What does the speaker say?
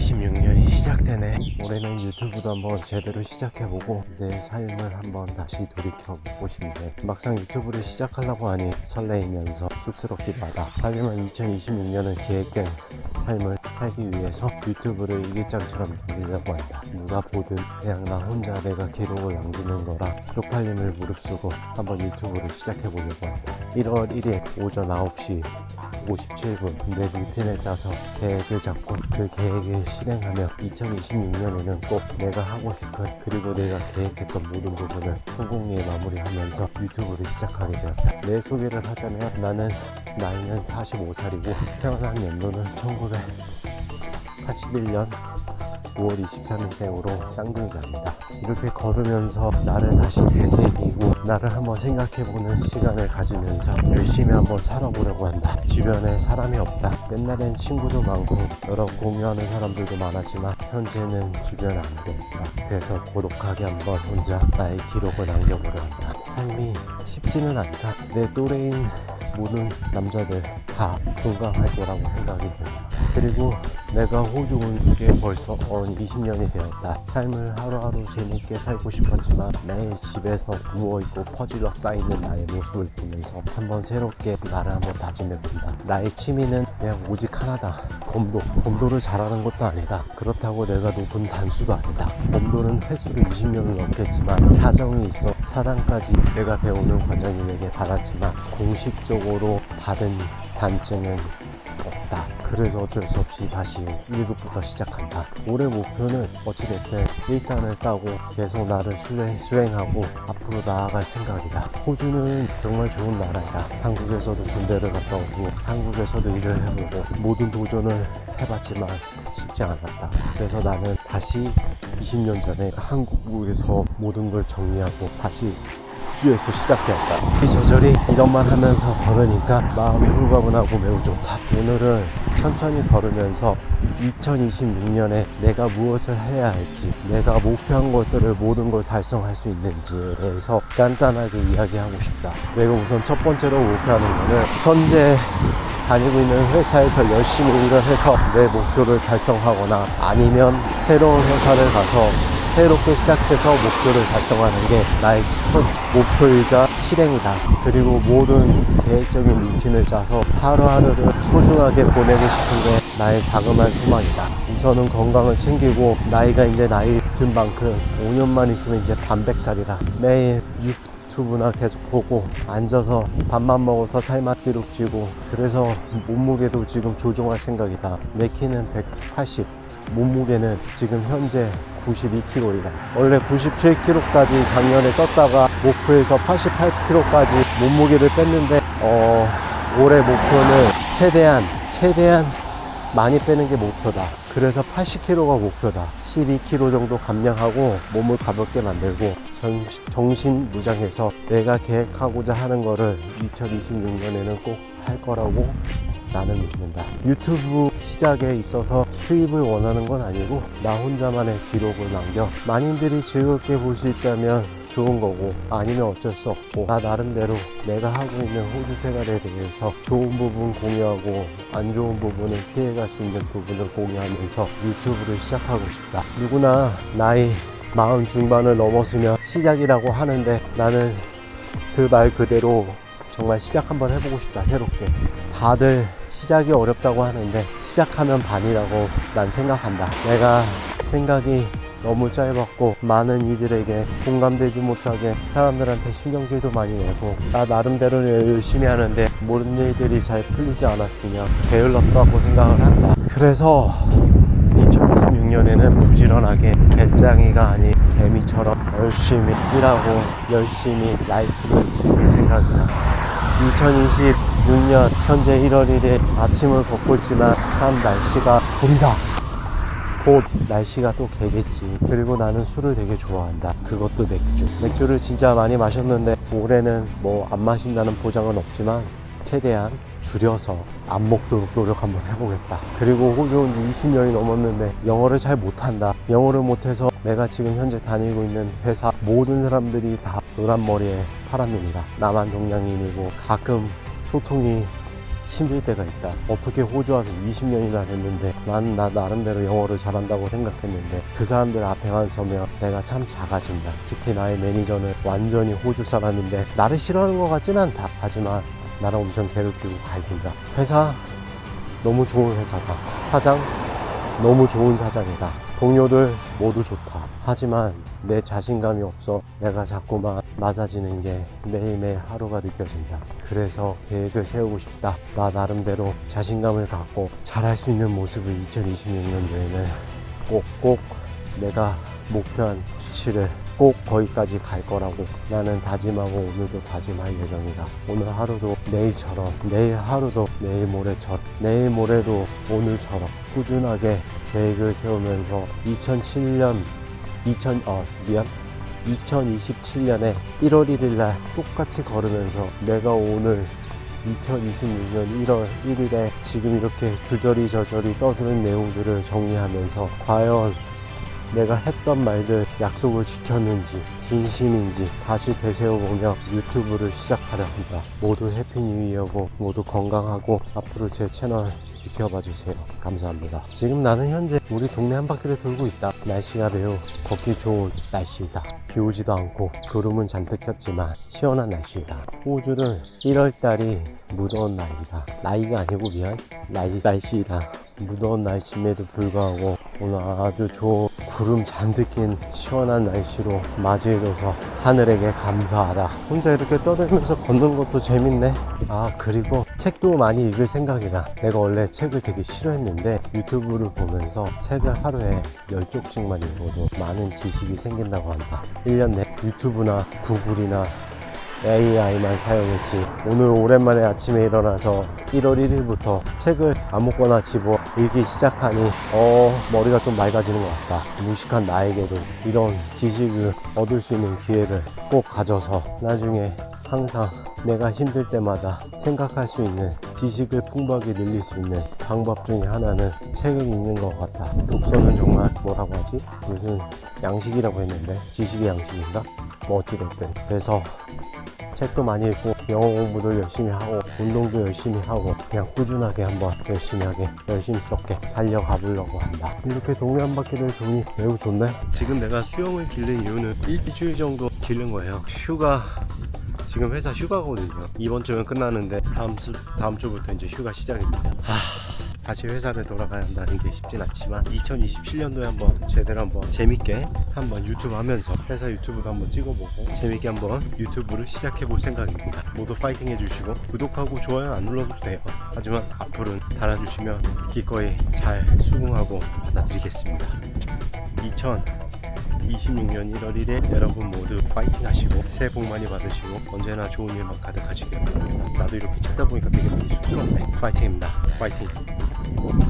2026년이 시작되네. 올해는 유튜브도 한번 제대로 시작해보고 내 삶을 한번 다시 돌이켜보고 싶네. 막상 유튜브를 시작하려고 하니 설레이면서 쑥스럽기도 하다. 하지만 2026년은 계획된 삶을 살기 위해서 유튜브를 일기장처럼 남기려고 한다. 누가 보든 그냥 나 혼자 내가 기록을 남기는 거라 쪽팔림을 무릅쓰고 한번 유튜브를 시작해보려고 한다. 1월 1일 오전 9시 57분 내 루틴을 짜서 계획을 잡고 그 계획을 실행하며 2026년에는 꼭 내가 하고 싶은 그리고 내가 계획했던 모든 부분을 성공리에 마무리하면서 유튜브를 시작하게 되었다. 내 소개를 하자면 나는 나이는 45살이고 태어난 연도는 1981년 5월 23일생으로 쌍둥이랍니다. 이렇게 걸으면서 나를 다시 되새기고 나를 한번 생각해보는 시간을 가지면서 열심히 한번 살아보려고 한다. 주변에 사람이 없다. 옛날엔 친구도 많고 여러 공유하는 사람들도 많았지만 현재는 주변에 아무도 없다. 그래서 고독하게 한번 혼자 나의 기록을 남겨보려 한다. 삶이 쉽지는 않다. 내 또래인 모든 남자들 다 공감할 거라고 생각이 듭니다. 그리고 내가 호주 온 게 벌써 언 20년이 되었다. 삶을 하루하루 재밌게 살고 싶었지만 매일 집에서 누워있고 퍼질러 쌓이는 나의 모습을 보면서 한번 새롭게 나를 한번 다짐해본다. 나의 취미는 그냥 오직 하나다. 검도. 검도를 잘하는 것도 아니다. 그렇다고 내가 높은 단수도 아니다. 검도는 횟수로 20년을 넘겠지만 사정이 있어 사단까지 내가 배우는 과장님에게 받았지만 공식적으로 받은 단증은. 그래서 어쩔 수 없이 다시 1급부터 시작한다. 올해 목표는 어찌됐든 1단을 따고 계속 나를 수행, 수행 하고 앞으로 나아갈 생각이다. 호주는 정말 좋은 나라이다. 한국에서도 군대를 갔다 오고 한국에서도 일을 해보고 모든 도전을 해봤지만 쉽지 않았다. 그래서 나는 다시 20년 전에 한국에서 모든 걸 정리하고 다시 호주에서 시작되었다. 이 저절이 이런 말 하면서 걸으니까 마음이 홀가분하고 매우 좋다. 오늘은 천천히 걸으면서 2026년에 내가 무엇을 해야 할지, 내가 목표한 것들을 모든 걸 달성할 수 있는지에 대해서 간단하게 이야기하고 싶다. 내가 우선 첫 번째로 목표하는 거는 현재 다니고 있는 회사에서 열심히 일을 해서 내 목표를 달성하거나 아니면 새로운 회사를 가서 새롭게 시작해서 목표를 달성하는 게 나의 첫 번째 목표이자 실행이다. 그리고 모든 계획적인 루틴을 짜서 하루하루를 소중하게 보내고 싶은 게 나의 자그마한 소망이다. 우선은 건강을 챙기고 나이가 이제 나이 든 만큼 5년만 있으면 이제 반백살이라 매일 유튜브나 계속 보고 앉아서 밥만 먹어서 살만 기록 찌고 그래서 몸무게도 지금 조정할 생각이다. 내 키는 180 몸무게는 지금 현재 92kg이다. 원래 97kg까지 작년에 떴다가 목표에서 88kg까지 몸무게를 뺐는데 어, 올해 목표는 최대한 최대한 많이 빼는 게 목표다. 그래서 80kg가 목표다. 12kg 정도 감량하고 몸을 가볍게 만들고 정, 정신무장해서 내가 계획하고자 하는 거를 2026년에는 꼭 할 거라고 나는 믿는다. 유튜브 시작에 있어서 수입을 원하는 건 아니고 나 혼자만의 기록을 남겨 만인들이 즐겁게 볼 수 있다면 좋은 거고 아니면 어쩔 수 없고 나 나름대로 내가 하고 있는 호주 생활에 대해서 좋은 부분 공유하고 안 좋은 부분을 피해갈 수 있는 부분을 공유하면서 유튜브를 시작하고 싶다. 누구나 나이 마흔 중반을 넘었으면 시작이라고 하는데 나는 그 말 그대로 정말 시작 한번 해보고 싶다 새롭게 다들 시작이 어렵다고 하는데 시작하면 반이라고 난 생각한다. 내가 생각이 너무 짧았고 많은 이들에게 공감되지 못하게 사람들한테 신경질도 많이 내고 나 나름대로 열심히 하는데 모든 일들이 잘 풀리지 않았으면 게을렀다고 생각을 한다. 그래서 2026년에는 부지런하게 배짱이가 아닌 개미처럼 열심히 일하고 열심히 라이프를 즐길 생각이다 2026년 현재 1월 1일 아침을 걷고 있지만 참 날씨가 구리다. 곧 날씨가 또 개겠지. 그리고 나는 술을 되게 좋아한다. 그것도 맥주. 맥주를 진짜 많이 마셨는데 올해는 뭐 안 마신다는 보장은 없지만 최대한 줄여서 안 먹도록 노력 한번 해보겠다. 그리고 호주 온지 20년이 넘었는데 영어를 잘 못한다. 영어를 못해서 내가 지금 현재 다니고 있는 회사 모든 사람들이 다 노란 머리에 파란 눈이다. 나만 동양인이고 가끔 소통이 힘들 때가 있다. 어떻게 호주 와서 20년이나 됐는데 난 나 나름대로 영어를 잘한다고 생각했는데 그 사람들 앞에만 서면 내가 참 작아진다. 특히 나의 매니저는 완전히 호주 사람인데 나를 싫어하는 것 같진 않다. 하지만 나를 엄청 괴롭히고 갈긴다. 회사 너무 좋은 회사다. 사장 너무 좋은 사장이다. 동료들 모두 좋다. 하지만 내 자신감이 없어 내가 자꾸만 낮아지는 게 매일매일 하루가 느껴진다. 그래서 계획을 세우고 싶다. 나 나름대로 자신감을 갖고 잘할 수 있는 모습을 2026년도에는 꼭꼭 내가 목표한 수치를 꼭 거기까지 갈 거라고 나는 다짐하고 오늘도 다짐할 예정이다. 오늘 하루도 내일처럼, 내일 하루도 내일 모레처럼, 내일 모레도 오늘처럼 꾸준하게 계획을 세우면서 2007년, 2000, 어, 미안. 2027년에 1월 1일 날 똑같이 걸으면서 내가 오늘 2026년 1월 1일에 지금 이렇게 주저리 저저리 떠드는 내용들을 정리하면서 과연 내가 했던 말들 약속을 지켰는지 진심인지 다시 되새어보며 유튜브를 시작하려 한다. 모두 해피 뉴 이어고 모두 건강하고 앞으로 제 채널 지켜봐 주세요. 감사합니다. 지금 나는 현재 우리 동네 한 바퀴를 돌고 있다. 날씨가 매우 걷기 좋은 날씨이다. 비 오지도 않고 구름은 잔뜩 꼈지만 시원한 날씨이다. 호주는 1월달이 무더운 날이다. 나이가 아니고 미안. 나이 날씨이다. 무더운 날씨임에도 불구하고 오늘 아주 좋은 구름 잔뜩 낀 시원한 날씨로 맞이해줘서 하늘에게 감사하다. 혼자 이렇게 떠들면서 걷는 것도 재밌네. 아, 그리고 책도 많이 읽을 생각이다. 내가 원래 책을 되게 싫어했는데 유튜브를 보면서 책을 하루에 10쪽씩만 읽어도 많은 지식이 생긴다고 한다. 1년 내 유튜브나 구글이나 AI만 사용했지. 오늘 오랜만에 아침에 일어나서 1월 1일부터 책을 아무거나 집어 읽기 시작하니 어 머리가 좀 맑아지는 것 같다. 무식한 나에게도 이런 지식을 얻을 수 있는 기회를 꼭 가져서 나중에 항상 내가 힘들 때마다 생각할 수 있는 지식을 풍부하게 늘릴 수 있는 방법 중에 하나는 책을 읽는 것 같다. 독서는 정말 뭐라고 하지? 무슨 양식이라고 했는데 지식의 양식인가? 뭐 어찌됐든 그래서 책도 많이 읽고 영어 공부도 열심히 하고 운동도 열심히 하고 그냥 꾸준하게 한번 열심히 하게 열심스럽게 달려가 보려고 한다. 이렇게 동네 한 바퀴를 도니 매우 좋네. 지금 내가 수영을 기른 이유는 일주일 정도 기른 거예요. 휴가 지금 회사 휴가거든요. 이번 주면 끝나는데 다음 주 다음 주부터 이제 휴가 시작입니다. 하... 다시 회사를 돌아가야 한다는 게 쉽진 않지만 2027년도에 한번 제대로 한번 재밌게 한번 유튜브 하면서 회사 유튜브도 한번 찍어보고 재밌게 한번 유튜브를 시작해 볼 생각입니다. 모두 파이팅 해주시고 구독하고 좋아요 안 눌러도 돼요. 하지만 앞으로는 달아주시면 기꺼이 잘 수긍하고 받아드리겠습니다. 2026년 1월 1일 여러분 모두 파이팅 하시고 새해 복 많이 받으시고 언제나 좋은 일만 가득하시길 바랍니다. 나도 이렇게 찾다 보니까 되게 많이 쑥스럽네. 파이팅입니다. 파이팅. Thank you.